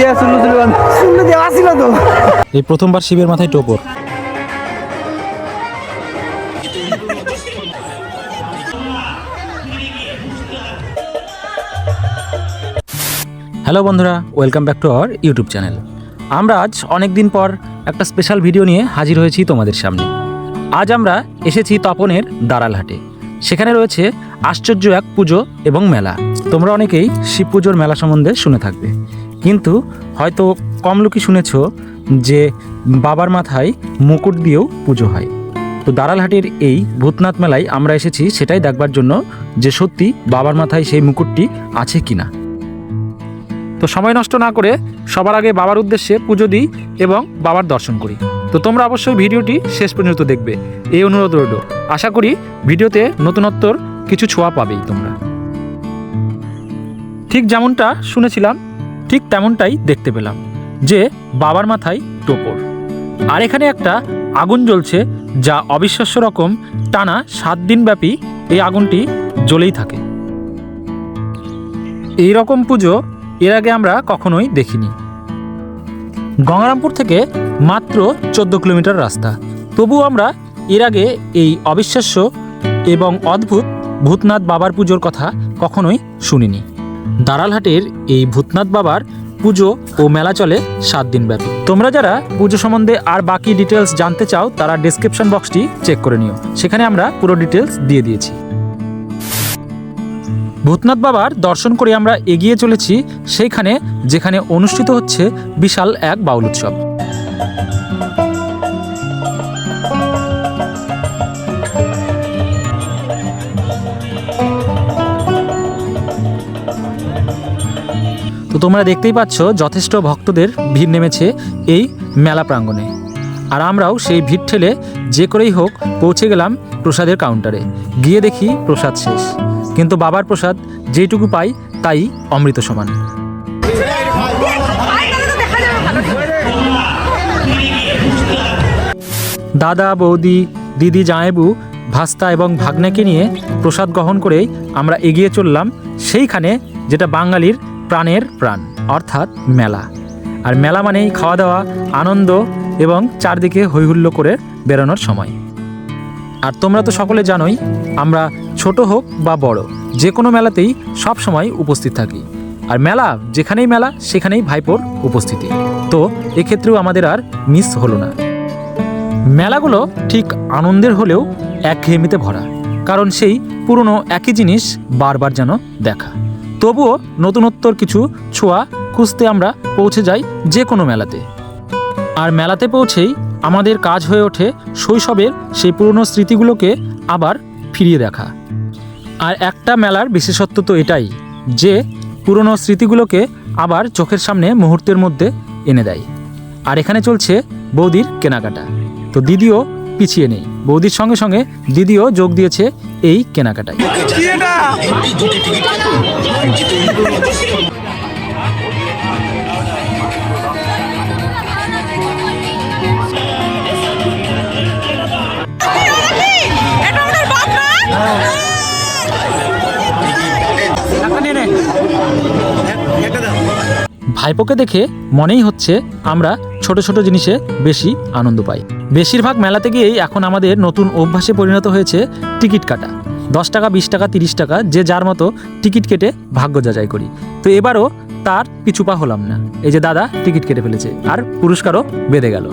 দেওয়া ছিল তো। এই প্রথমবার শিবের মাথায় টোপর। হ্যালো বন্ধুরা, welcome back to our YouTube channel. আমরা আজ অনেক দিন পর একটা স্পেশাল ভিডিও নিয়ে হাজির হয়েছি তোমাদের সামনে। আজ আমরা এসেছি তপনের দাঁড়ালহাটে সেখানে রয়েছে আশ্চর্য এক পুজো এবং মেলা। তোমরা অনেকেই শিব পুজোর মেলা সম্বন্ধে শুনে থাকবে। কিন্তু হয়তো কম লোকই শুনেছ যে বাবার মাথায় মুকুট দিয়েও পুজো হয়। তো দাঁড়ালহাটের এই ভূতনাথ মেলায় আমরা এসেছি, সেটাই দেখবার জন্য যে সত্যি বাবার মাথায় সেই মুকুটটি আছে কিনা। তো সময় নষ্ট না করে সবার আগে বাবার উদ্দেশ্যে পুজো দিই এবং বাবার দর্শন করি। তো তোমরা অবশ্যই ভিডিওটি শেষ পর্যন্ত দেখবে। এই অনুরোধ রইল। আশা করি ভিডিওতে নতুনত্বর কিছু ছোঁয়া পাবেই তোমরা। ঠিক যেমনটা শুনেছিলাম ঠিক তেমনটাই দেখতে পেলাম, যে বাবার মাথায় টোপর। আর এখানে একটা আগুন জ্বলছে, যা অবিশ্বাস্য রকম টানা সাত দিন ব্যাপী এই আগুনটি জ্বলেই থাকে। এই রকম পুজো এর আগে আমরা কখনোই দেখিনি। গঙ্গারামপুর থেকে মাত্র চোদ্দ কিলোমিটার রাস্তা। তবুও আমরা এর আগে এই অবিশ্বাস্য এবং অদ্ভুত ভূতনাথ বাবার পুজোর কথা কখনোই শুনিনি। দারালহাটের এই ভূতনাথ বাবার পুজো ও মেলা চলে সাত দিন ব্যাপী। তোমরা যারা পুজো সম্বন্ধে আর বাকি ডিটেলস জানতে চাও, তারা ডেসক্রিপশন বক্সটি চেক করে নিও। সেখানে আমরা পুরো ডিটেলস দিয়ে দিয়েছি। ভূতনাথ বাবার দর্শন করে আমরা এগিয়ে চলেছি সেইখানে যেখানে অনুষ্ঠিত হচ্ছে বিশাল এক বাউল উৎসব। তোমরা দেখতেই পাচ্ছ যথেষ্ট ভক্তদের ভিড় নেমেছে এই মেলা প্রাঙ্গণে। আর আমরাও সেই ভিড় ঠেলে যে করেই হোক পৌঁছে গেলাম প্রসাদের কাউন্টারে। গিয়ে দেখি প্রসাদ শেষ। কিন্তু বাবার প্রসাদ যেইটুকু পাই তাই অমৃত সমান। দাদা, বৌদি, দিদি জায়েবু ভাস্তা এবং ভাগ্নেকে নিয়ে প্রসাদ গ্রহণ করেই আমরা এগিয়ে চললাম সেইখানে যেটা বাঙালির প্রাণের প্রাণ, অর্থাৎ মেলা। আর মেলা মানেই খাওয়া দাওয়া আনন্দ এবং চারদিকে হৈহুল্লো করে বেরোনোর সময়। আর তোমরা তো সকলে জানোই, আমরা ছোট হোক বা বড় যে কোনো মেলাতেই সব সময় উপস্থিত থাকি। আর মেলা, যেখানেই মেলা, সেখানেই ভাইপোর উপস্থিতি। তো এক্ষেত্রেও আমাদের আর মিস হলো না। মেলাগুলো ঠিক আনন্দের হলেও একঘেয়েমিতে ভরা, কারণ সেই পুরনো একই জিনিস বারবার যেন দেখা। তবুও নতুনত্বর কিছু ছোঁয়া খুঁজতে আমরা পৌঁছে যাই যে কোনো মেলাতে। আর মেলাতে পৌঁছেই আমাদের কাজ হয়ে ওঠে শৈশবের সেই পুরনো স্মৃতিগুলোকে আবার ফিরিয়ে দেখা। আর একটা মেলার বিশেষত্ব তো এটাই যে পুরনো স্মৃতিগুলোকে আবার চোখের সামনে মুহূর্তের মধ্যে এনে দেয়। আর এখানে চলছে বৌদির কেনাকাটা। তো দিদিও পিছিয়ে নেই। বৌদির সঙ্গে সঙ্গে দিদিও যোগ দিয়েছে এই কেনাকাটায়। ভাইপোকে দেখে মনেই হচ্ছে আমরা ছোট ছোট জিনিসে বেশি আনন্দ পাই। বেশিরভাগ মেলাতে গিয়েই এখন আমাদের নতুন অভ্যাসে পরিণত হয়েছে টিকিট কাটা। দশ টাকা, বিশ টাকা, তিরিশ টাকা, যে যার মতো টিকিট কেটে ভাগ্য যাচাই করি। তো এবারও তার পিছুপা হলাম না। এই যে দাদা টিকিট কেটে ফেলেছে, আর পুরস্কারও বেঁধে গেল।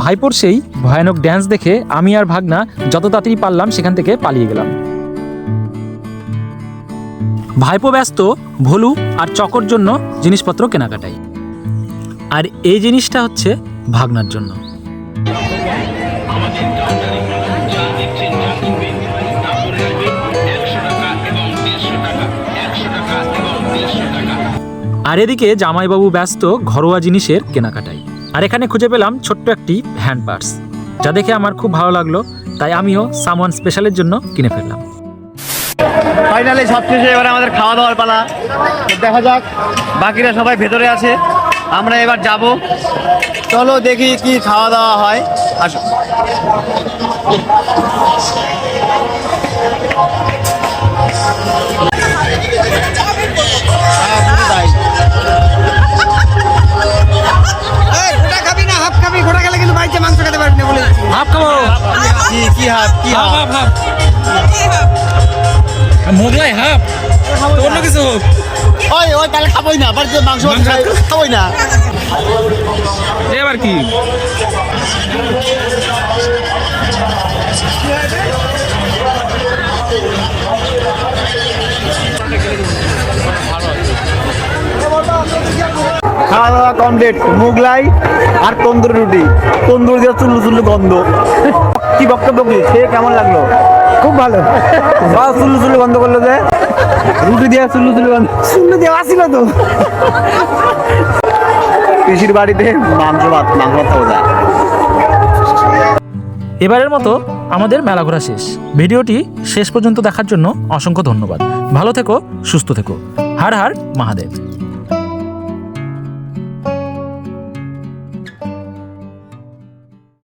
ভাইপোর সেই ভয়ানক ড্যান্স দেখে আমি আর ভাগনা যত তাড়াতাড়ি পারলাম সেখান থেকে পালিয়ে গেলাম। ভাইপো ব্যস্ত, ভলু আর চকর জন্য জিনিসপত্র কেনাকাটাই আর এই জিনিসটা হচ্ছে ভাগনার জন্য। আর এদিকে জামাইবাবু ব্যস্ত ঘরোয়া জিনিসের কেনাকাটায়। আর এখানে খুঁজে পেলাম ছোট্ট একটি হ্যান্ড পার্স। যা দেখে আমার খুব ভালো লাগল, তাই আমিও সামওয়ান স্পেশালের জন্য কিনে ফেললাম। ফাইনালি সব শেষে এবার আমাদের খাওয়া দাওয়ার পালা। দেখা যাক বাকিরা সবাই ভেতরে আছে। আমরা এবার যাব। চলো দেখি কি খাওয়া দাওয়া হয়। আসো। গোটা খাবি না হাফ খাবি গোটা খেলে কিন্তু বাড়িতে মাংস খেতে পারবি না বলে হাফ খাব? কি কি হাত কি হাত? Half half. মোগলাই হাফ। অন্য কিছু হোক। ওই ওই তাহলে খাবোই না বাড়িতে মাংস খাবোই না। এবার কি? খাওয়া দাওয়া কমপ্লিট মুগলাই আর তন্দুরি রুটি। তন্দুরি দিয়ে চুল্লু চুল্লু গন্ধ। কি বক্তব্য কি? খেয়ে কেমন লাগল? খুব ভালো। বা চুল্লু চুল্লু গন্ধ করল যে। রুটি দিয়ে চুল্লু চুল্লু গন্ধ চুল্লু দিয়ে আসিল তো। পিসির বাড়িতে মাংস ভাত মাংস ভাত খাওয়া যায় এবারের মতো আমাদের মেলা ঘোরা শেষ। ভিডিওটি শেষ পর্যন্ত দেখার জন্য অসংখ্য ধন্যবাদ। ভালো থেকো সুস্থ থেকো। হার হার মহাদেব।